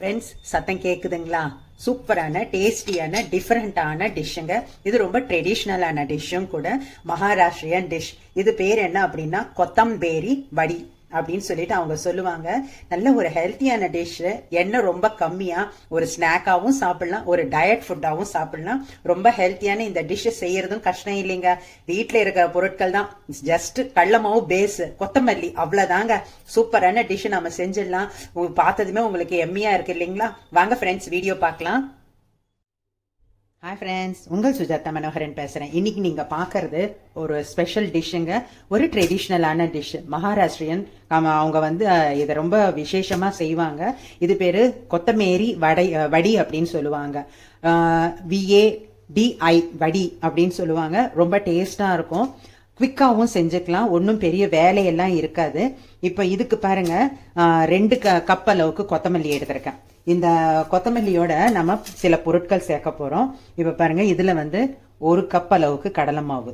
Friends சத்தம் கேட்குதுங்களா சூப்பரான டேஸ்டியான டிஃப்ரெண்ட்டான டிஷ்ஷுங்க இது ரொம்ப ட்ரெடிஷ்னலான டிஷ்ஷும் கூட. மகாராஷ்டிரியன் டிஷ் இது பேர் என்ன அப்படின்னா கொத்தம்பேரி வடி. அப்படின்னு சொல்லிட்டு அவங்க சொல்லுவாங்க. நல்ல ஒரு ஹெல்த்தியான டிஷ் எண்ணெய் ரொம்ப கம்மியா ஒரு ஸ்நாக்காகவும் சாப்பிடலாம் ஒரு டயட் ஃபுட்டாகவும் சாப்பிடலாம். ரொம்ப ஹெல்த்தியான இந்த டிஷ் செய்யறதும் கஷ்டம் இல்லைங்க. வீட்டில் இருக்கிற பொருட்கள் தான். ஜஸ்ட் கடலமாவு பேஸ் கொத்தமல்லி அவ்வளவுதாங்க. சூப்பரான டிஷ் நம்ம செஞ்சிடலாம். பார்த்ததுமே உங்களுக்கு எம்மியா இருக்கு இல்லைங்களா? வாங்க ஃப்ரெண்ட்ஸ் வீடியோ பார்க்கலாம். ஹாய் ஃப்ரெண்ட்ஸ் உங்கள் சுஜாதா மனோகரன் பேசுகிறேன் இன்னைக்கு நீங்கள் பார்க்கறது ஒரு ஸ்பெஷல் டிஷ்ஷுங்க ஒரு ட்ரெடிஷ்னலான டிஷ் மகாராஷ்டிரியன் அவங்க வந்து இதை ரொம்ப விசேஷமாக செய்வாங்க. இது பேர் கொத்தமேரி வடை வடி அப்படின்னு சொல்லுவாங்க. விஏ டிஐ வடி அப்படின்னு சொல்லுவாங்க. ரொம்ப டேஸ்டாக இருக்கும். குவிக்காகவும் செஞ்சுக்கலாம். ஒன்றும் பெரிய வேலையெல்லாம் இருக்காது. இப்போ இதுக்கு பாருங்கள் ரெண்டு க கப் அளவுக்கு கொத்தமல்லி எடுத்திருக்கேன். இந்த கொத்தமல்லியோட நம்ம சில பொருட்கள் சேர்க்க போகிறோம் இப்போ பாருங்கள் இதில் வந்து ஒரு கப் அளவுக்கு கடலை மாவு.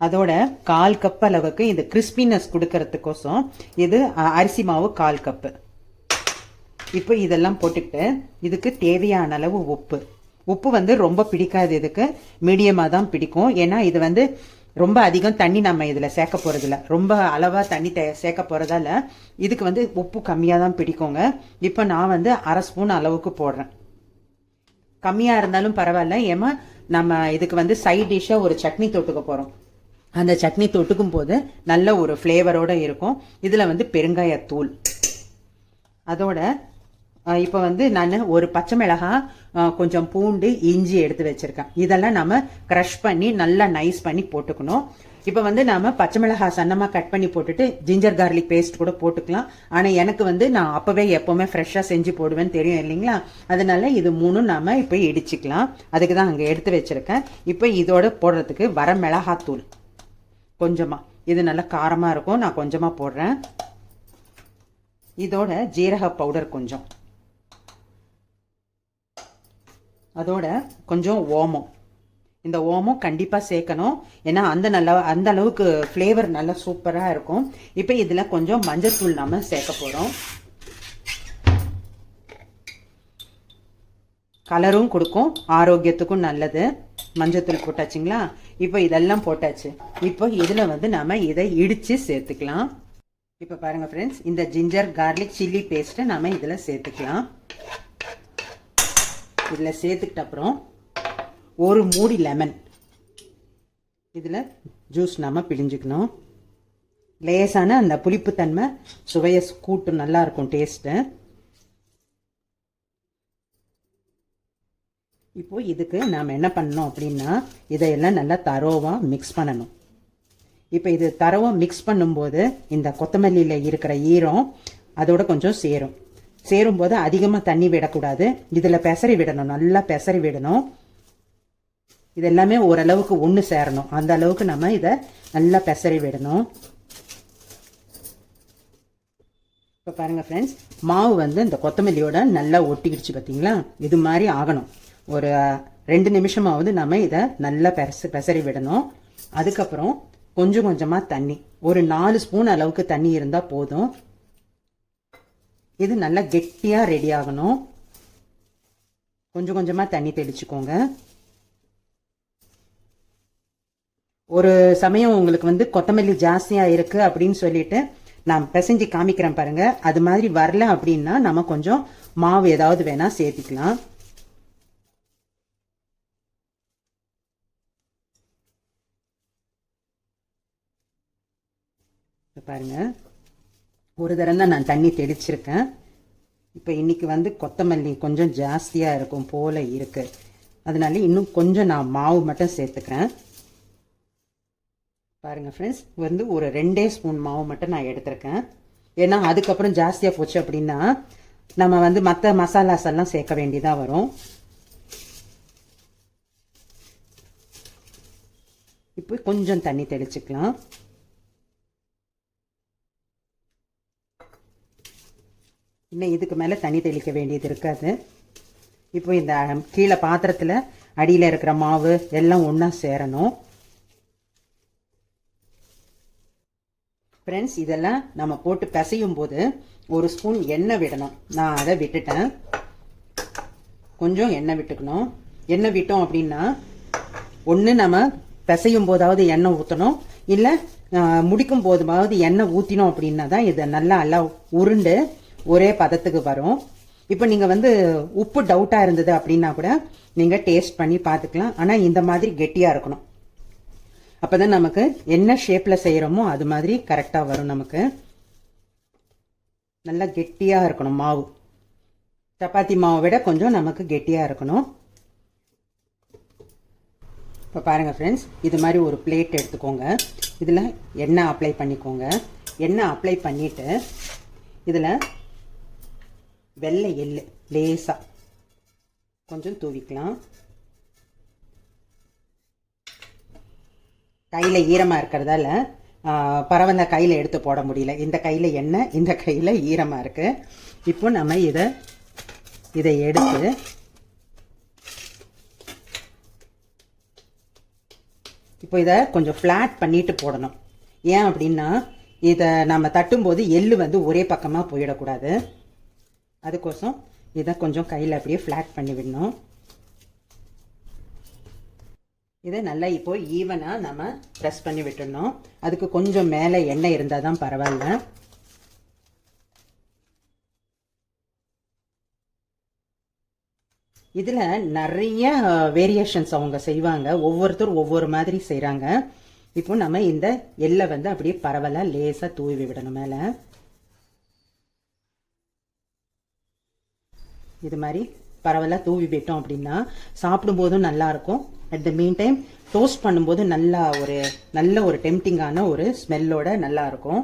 அதோட கால் கப் அளவுக்கு இந்த கிறிஸ்பினஸ் கொடுக்கறதுக்கோசம் இது அரிசி மாவு கால் கப்பு. இப்போ இதெல்லாம் போட்டுக்கிட்டு இதுக்கு தேவையான அளவு உப்பு. உப்பு வந்து ரொம்ப பிடிக்காது இதுக்கு. மீடியமாக தான் பிடிக்கும். ஏன்னா இது வந்து ரொம்ப அதிகம் தண்ணி நம்ம இதில் சேர்க்க போகிறதில்ல ரொம்ப அளவாக தண்ணி தே சேர்க்க போகிறதால இதுக்கு வந்து உப்பு கம்மியாக தான் பிடிக்குங்க. இப்போ நான் வந்து அரை ஸ்பூன் அளவுக்கு போடுறேன். கம்மியாக இருந்தாலும் பரவாயில்ல. ஏமா நம்ம இதுக்கு வந்து சைட் டிஷ்ஷாக ஒரு சட்னி தொட்டுக்க போகிறோம் அந்த சட்னி தொட்டுக்கும் போது நல்ல ஒரு ஃப்ளேவரோட இருக்கும். இதில் வந்து பெருங்காயத்தூள். அதோட இப்போ வந்து நான் ஒரு பச்சை மிளகாய் கொஞ்சம் பூண்டு இஞ்சி எடுத்து வச்சிருக்கேன். இதெல்லாம் நம்ம க்ரஷ் பண்ணி நல்லா நைஸ் பண்ணி போட்டுக்கணும். இப்போ வந்து நாம பச்சை மிளகாய் சன்னமாக கட் பண்ணி போட்டுட்டு ஜிஞ்சர் கார்லிக் பேஸ்ட் கூட போட்டுக்கலாம். ஆனால் எனக்கு வந்து நான் அப்போவே எப்போவுமே ஃப்ரெஷ்ஷாக செஞ்சு போடுவேன்னு தெரியும் இல்லைங்களா? அதனால இது மூணும் நாம இப்போ இடிச்சுக்கலாம். அதுக்கு தான் அங்கே எடுத்து வச்சிருக்கேன். இப்போ இதோட போடுறதுக்கு வர மிளகாத்தூள். கொஞ்சமாக இது நல்லா காரமாக இருக்கும். நான் கொஞ்சமாக போடுறேன். இதோட ஜீரக பவுடர் கொஞ்சம். அதோட கொஞ்சம் ஓமம் இந்த ஓமம் கண்டிப்பாக சேர்க்கணும். ஏன்னா அந்த நல்ல அந்த அளவுக்கு ஃப்ளேவர் நல்லா சூப்பராக இருக்கும். இப்போ இதில் கொஞ்சம் மஞ்சத்தூள் நம்ம சேர்க்க போகிறோம் கலரும் கொடுக்கும். ஆரோக்கியத்துக்கும் நல்லது. மஞ்சத்தூள் போட்டாச்சுங்களா? இப்போ இதெல்லாம் போட்டாச்சு. இப்போ இதில் வந்து நாம இதை இடித்து சேர்த்துக்கலாம். இப்போ பாருங்கள் ஃப்ரெண்ட்ஸ் இந்த ஜிஞ்சர் கார்லிக் சில்லி பேஸ்ட்டை நாம இதில் சேர்த்துக்கலாம். இதில் சேர்த்துக்கிட்ட அப்புறம் ஒரு மூடி லெமன் இதில் ஜூஸ் நாம் பிழிஞ்சுக்கணும். லேசான அந்த புளிப்புத்தன்மை சுவையை கூட்டும் நல்லாயிருக்கும் டேஸ்ட்டு இப்போ இதுக்கு நாம் என்ன பண்ணணும் அப்படின்னா இதையெல்லாம் நல்லா தரோவாக மிக்ஸ் பண்ணணும். இப்போ இது தரவாக மிக்ஸ் பண்ணும்போது இந்த கொத்தமல்லியில் இருக்கிற ஈரம் அதோட கொஞ்சம் சேரும். சேரும்போது அதிகமாக தண்ணி விடக்கூடாது. இதில் பெசரி விடணும். நல்லா பெசரி விடணும். இது எல்லாமே ஓரளவுக்கு ஒன்று சேரணும். அந்த அளவுக்கு நம்ம இதை நல்லா பெசரி விடணும். இப்போ பாருங்கள் ஃப்ரெண்ட்ஸ் மாவு வந்து இந்த கொத்தமல்லியோட நல்லா ஒட்டிக்கிடுச்சு பார்த்தீங்களா இது மாதிரி ஆகணும். ஒரு ரெண்டு நிமிஷமாவது நம்ம இதை நல்லா பெச பெசரி விடணும். அதுக்கப்புறம் கொஞ்சம் கொஞ்சமாக தண்ணி. ஒரு நாலு ஸ்பூன் அளவுக்கு தண்ணி இருந்தால் போதும். இது நல்லா கெட்டியாக ரெடி ஆகணும். கொஞ்சம் கொஞ்சமாக தண்ணி தெளிச்சுக்கோங்க. ஒரு சமயம் உங்களுக்கு வந்து கொத்தமல்லி ஜாஸ்தியாக இருக்குது அப்படின்னு சொல்லிட்டு நான் பிசைஞ்சு காமிக்கிறேன் பாருங்கள் அது மாதிரி வரல அப்படின்னா நம்ம கொஞ்சம் மாவு ஏதாவது வேணால் சேர்த்திக்கலாம். பாருங்கள் ஒரு தரம் தான் நான் தண்ணி தெளிச்சிருக்கேன். இப்போ இன்றைக்கி வந்து கொத்தமல்லி கொஞ்சம் ஜாஸ்தியாக இருக்கும் போல் இருக்குது அதனால இன்னும் கொஞ்சம் நான் மாவு மட்டும் சேர்த்துக்கிறேன். பாருங்கள் ஃப்ரெண்ட்ஸ் வந்து ஒரு ரெண்டே ஸ்பூன் மாவு மட்டும் நான் எடுத்திருக்கேன். ஏன்னா அதுக்கப்புறம் ஜாஸ்தியாக போச்சு அப்படின்னா நம்ம வந்து மற்ற மசாலாஸ் எல்லாம் சேர்க்க வேண்டியதாக வரும். இப்போ கொஞ்சம் தண்ணி தெளிச்சுக்கலாம். இன்னும் இதுக்கு மேலே தண்ணி தெளிக்க வேண்டியது இருக்காது. இப்போ இந்த கீழே பாத்திரத்தில் அடியில் இருக்கிற மாவு எல்லாம் ஒன்றா சேரணும். ஃப்ரெண்ட்ஸ் இதெல்லாம் நம்ம போட்டு பிசையும் போது ஒரு ஸ்பூன் எண்ணெய் விடணும். நான் அதை விட்டுட்டேன். கொஞ்சம் எண்ணெய் விட்டுக்கணும். எண்ணெய் விட்டோம் அப்படின்னா ஒன்று நம்ம பிசையும் போதாவது எண்ணெய் ஊற்றணும் இல்லை முடிக்கும் போதுமாவது எண்ணெய் ஊற்றினோம் அப்படின்னா தான் இதை நல்லா நல்லா உருண்டு ஒரே பதத்துக்கு வரும். இப்போ நீங்கள் வந்து உப்பு டவுட்டாக இருந்தது அப்படின்னா கூட நீங்கள் டேஸ்ட் பண்ணி பார்த்துக்கலாம். ஆனால் இந்த மாதிரி கெட்டியாக இருக்கணும். அப்போ தான் நமக்கு என்ன ஷேப்பில் செய்கிறோமோ அது மாதிரி கரெக்டாக வரும் நமக்கு. நல்லா கெட்டியாக இருக்கணும் மாவு. சப்பாத்தி மாவை விட கொஞ்சம் நமக்கு கெட்டியாக இருக்கணும். இப்போ பாருங்கள் ஃப்ரெண்ட்ஸ் இது மாதிரி ஒரு பிளேட் எடுத்துக்கோங்க. இதில் எண்ணெய் அப்ளை பண்ணிக்கோங்க. எண்ணெய் அப்ளை பண்ணிவிட்டு இதில் வெள்ளை எள்ளு லேசாக கொஞ்சம் தூவிக்கலாம். கையில் ஈரமாக இருக்கிறதால பரவந்த கையில் எடுத்து போட முடியல. இந்த கையில் எண்ணெய் இந்த கையில் ஈரமாக இருக்குது இப்போ நம்ம இதை இதை எடுத்து இப்போ இதை கொஞ்சம் ஃப்ளாட் பண்ணிட்டு போடணும். ஏன் அப்படின்னா இதை நம்ம தட்டும்போது எள்ளு வந்து ஒரே பக்கமாக போயிடக்கூடாது. அதுக்கோசம் இதை கொஞ்சம் கையில் அப்படியே ஃப்ளாட் பண்ணி விடணும். இதை நல்லா இப்போ ஈவனாக நம்ம ப்ரெஸ் பண்ணி விட்டுடணும். அதுக்கு கொஞ்சம் மேலே எண்ணெய் இருந்தால் தான் பரவாயில்ல. இதில் நிறைய வேரியேஷன்ஸ் அவங்க செய்வாங்க. ஒவ்வொருத்தர் ஒவ்வொரு மாதிரி செய்கிறாங்க இப்போ நம்ம இந்த எல்லை வந்து அப்படியே பரவலாக லேசாக தூவி விடணும் மேலே. இது மாதிரி பரவலாக தூவி விட்டோம் அப்படின்னா சாப்பிடும்போதும் நல்லாயிருக்கும். At the mean time toast பண்ணும்போது நல்லா ஒரு நல்ல ஒரு டெம்டிங்கான ஒரு ஸ்மெல்லோட நல்லாயிருக்கும்.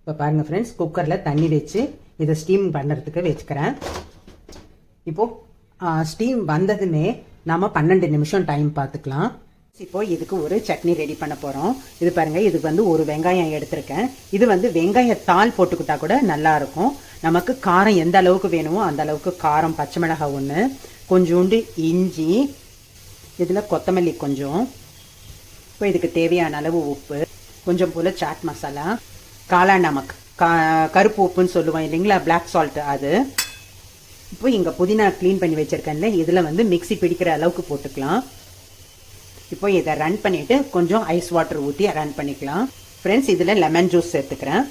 இப்போ பாருங்கள் ஃப்ரெண்ட்ஸ் குக்கரில் தண்ணி வச்சு இதை ஸ்டீம் பண்ணுறதுக்கு வச்சுக்கிறேன். இப்போது ஸ்டீம் வந்ததுமே நாம் பன்னெண்டு நிமிஷம் டைம் பார்த்துக்கலாம். இப்போ இதுக்கு ஒரு சட்னி ரெடி பண்ண போறோம். இது பாருங்க இதுக்கு வந்து ஒரு வெங்காயம் எடுத்திருக்கேன். இது வந்து வெங்காய தாள் போட்டுக்கிட்டா கூட நல்லா இருக்கும். நமக்கு காரம் எந்த அளவுக்கு வேணுமோ அந்த அளவுக்கு காரம் பச்சை மிளகாய் ஒன்று கொஞ்சோண்டு இஞ்சி இதில் கொத்தமல்லி கொஞ்சம். இப்போ இதுக்கு தேவையான அளவு உப்பு கொஞ்சம் போல் சாட் மசாலா காளா நமக் கா கருப்பு உப்புன்னு சொல்லுவோம் இல்லைங்களா பிளாக் சால்ட் அது. இப்போ இங்கே புதினா க்ளீன் பண்ணி வச்சுருக்கேன்ல இதில் வந்து மிக்சி பிடிக்கிற அளவுக்கு போட்டுக்கலாம். இப்போ இதை ரன் பண்ணிவிட்டு கொஞ்சம் ஐஸ் வாட்டர் ஊற்றி ரன் பண்ணிக்கலாம். ஃப்ரெண்ட்ஸ் இதில் லெமன் ஜூஸ் சேர்த்துக்கிறேன்.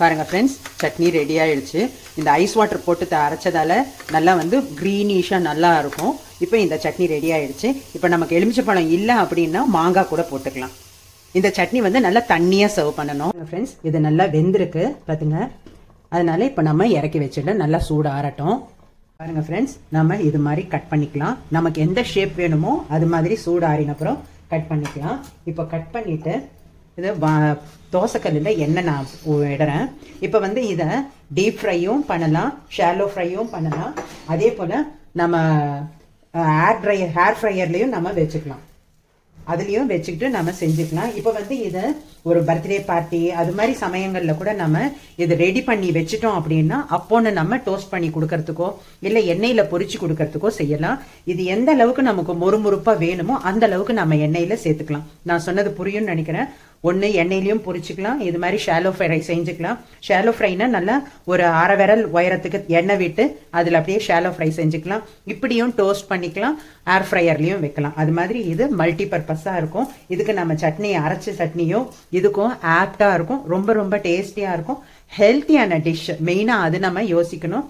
பாருங்கள் ஃப்ரெண்ட்ஸ் சட்னி ரெடி ஆயிடுச்சு. இந்த ஐஸ் வாட்டர் போட்டு அரைச்சதால நல்லா வந்து க்ரீனிஷாக நல்லா இருக்கும். இப்போ இந்த சட்னி ரெடி ஆயிடுச்சு. இப்போ நமக்கு எலுமிச்சை பழம் இல்லை அப்படின்னா மாங்காய் கூட போட்டுக்கலாம். இந்த சட்னி வந்து நல்லா தண்ணியாக சர்வ் பண்ணணும். ஃப்ரெண்ட்ஸ் இது நல்லா வெந்திருக்கு. பார்த்துங்க அதனால இப்போ நம்ம இறக்கி வச்சுட்டு நல்லா சூடு ஆறட்டும். பாருங்க ஃப்ரெண்ட்ஸ் நம்ம இது மாதிரி கட் பண்ணிக்கலாம். நமக்கு எந்த ஷேப் வேணுமோ அது மாதிரி சூடு அப்புறம் கட் பண்ணிக்கலாம். இப்போ கட் பண்ணிட்டு இது தோசைக்கல்லில் எண்ணெய் நான் இடறேன். இப்போ வந்து இதை டீப் ஃப்ரையும் பண்ணலாம் ஷாலோ ஃப்ரையும் பண்ணலாம். அதே போல் நம்ம ஏர் ட்ரையர் ஹேர் ஃப்ரையர்லேயும் நம்ம வச்சுக்கலாம். அதுலேயும் வச்சுக்கிட்டு நம்ம செஞ்சுக்கலாம். இப்போ வந்து இதை ஒரு பர்த்டே பார்ட்டி அது மாதிரி சமயங்களில் கூட நம்ம இதை ரெடி பண்ணி வச்சுட்டோம் அப்படின்னா அப்போன்னு நம்ம டோஸ்ட் பண்ணி கொடுக்கறதுக்கோ இல்லை எண்ணெயில் பொறிச்சு கொடுக்கறதுக்கோ செய்யலாம். இது எந்த அளவுக்கு நமக்கு மொறுமொறுப்பாக வேணுமோ அந்த அளவுக்கு நம்ம எண்ணெயில் சேர்த்துக்கலாம். நான் சொன்னது புரியும்னு நினைக்கிறேன். ஒன்று எண்ணெயிலையும் பொரிச்சுக்கலாம். இது மாதிரி ஷாலோ ஃப்ரை செஞ்சுக்கலாம். ஷாலோ ஃப்ரைனா நல்லா ஒரு அரை விரல் உயரத்துக்கு எண்ணெய் விட்டு அதில் அப்படியே ஷாலோ ஃப்ரை செஞ்சுக்கலாம். இப்படியும் டோஸ்ட் பண்ணிக்கலாம். ஏர் ஃப்ரையர்லேயும் வைக்கலாம். அது மாதிரி இது மல்டி பர்பஸாக இருக்கும். இதுக்கு நம்ம சட்னி அரைச்ச சட்னியும் இதுக்கும் ஆப்டாக இருக்கும். ரொம்ப ரொம்ப டேஸ்டியாக இருக்கும். ஹெல்த்தியான டிஷ் மெயினாக அது நம்ம யோசிக்கணும்.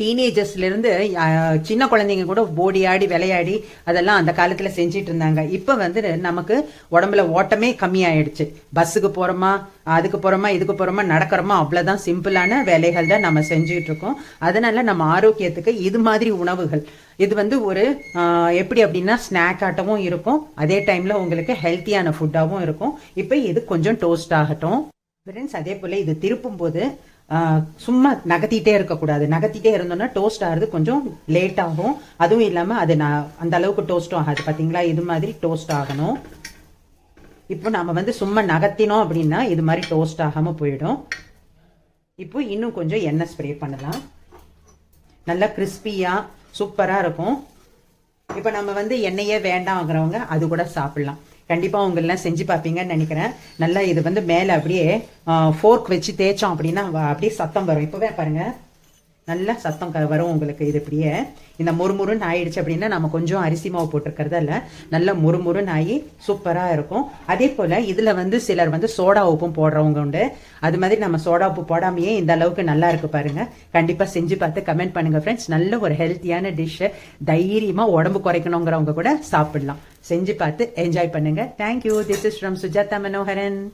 டீனேஜர்ஸ்லேருந்து சின்ன குழந்தைங்க கூட ஓடி ஆடி விளையாடி அதெல்லாம் அந்த காலத்தில் செஞ்சிட்டு இருந்தாங்க இப்போ வந்து நமக்கு உடம்புல ஓட்டமே கம்மியாயிடுச்சு. பஸ்ஸுக்கு போகிறோமா அதுக்கு போகிறோமா இதுக்கு போகிறோமா நடக்கிறோமா அவ்வளோதான் சிம்பிளான வேலைகள் தான் நம்ம செஞ்சுக்கிட்டு இருக்கோம் அதனால நம்ம ஆரோக்கியத்துக்கு இது மாதிரி உணவுகள். இது வந்து ஒரு எப்படி அப்படின்னா ஸ்நாக் ஆட்டமும் இருக்கும். அதே டைமில் உங்களுக்கு ஹெல்த்தியான ஃபுட்டாகவும் இருக்கும். இப்போ இது கொஞ்சம் டோஸ்ட் ஆகட்டும். ஃப்ரெண்ட்ஸ் அதே போல் இது திருப்பும் போது சும்மா நகர்த்திட்டே இருக்கக்கூடாது. நகர்த்திட்டே இருந்தோம்னா டோஸ்ட் ஆகிறது கொஞ்சம் லேட் ஆகும். அதுவும் இல்லாமல் அது நான் அந்த அளவுக்கு டோஸ்ட்டும் ஆகாது. பார்த்தீங்களா இது மாதிரி டோஸ்ட் ஆகணும். இப்போ நம்ம வந்து சும்மா நகர்த்தினோம் அப்படின்னா இது மாதிரி டோஸ்ட் ஆகாமல் போயிடும். இப்போ இன்னும் கொஞ்சம் எண்ணெய் ஸ்ப்ரே பண்ணலாம். நல்லா கிறிஸ்பியாக சூப்பராக இருக்கும். இப்போ நம்ம வந்து எண்ணெயே வேண்டாம்ங்கிறவங்க அது கூட சாப்பிட்லாம். கண்டிப்பாக உங்களெலாம் செஞ்சு பார்ப்பீங்கன்னு நினைக்கிறேன். நல்லா இது வந்து மேலே அப்படியே ஃபோர்க் வச்சு தேய்ச்சோம் அப்படின்னா அப்படியே சத்தம் வரும். இப்போவே பாருங்க. நல்லா சத்தம் க- வரும் உங்களுக்கு. இது இப்படியே இந்த முறுமுறுன்னு ஆயிடுச்சு அப்படின்னா நம்ம கொஞ்சம் அரிசி மாவு போட்டிருக்கிறதால நல்லா முறுமுறுன்னு ஆகி சூப்பராக இருக்கும். அதே போல் இதில் வந்து சிலர் வந்து சோடா உப்பும் போடுறவங்க உண்டு. அது மாதிரி நம்ம சோடா உப்பு போடாமையே இந்த அளவுக்கு நல்லா இருக்கு பாருங்க. கண்டிப்பாக செஞ்சு பார்த்து கமெண்ட் பண்ணுங்கள் ஃப்ரெண்ட்ஸ் நல்ல ஒரு ஹெல்த்தியான டிஷ்ஷு தைரியமாக உடம்பு குறைக்கணுங்கிறவங்க கூட சாப்பிடலாம். செஞ்சு பார்த்து என்ஜாய் பண்ணுங்கள் thank you this is from Sujatha Manoharan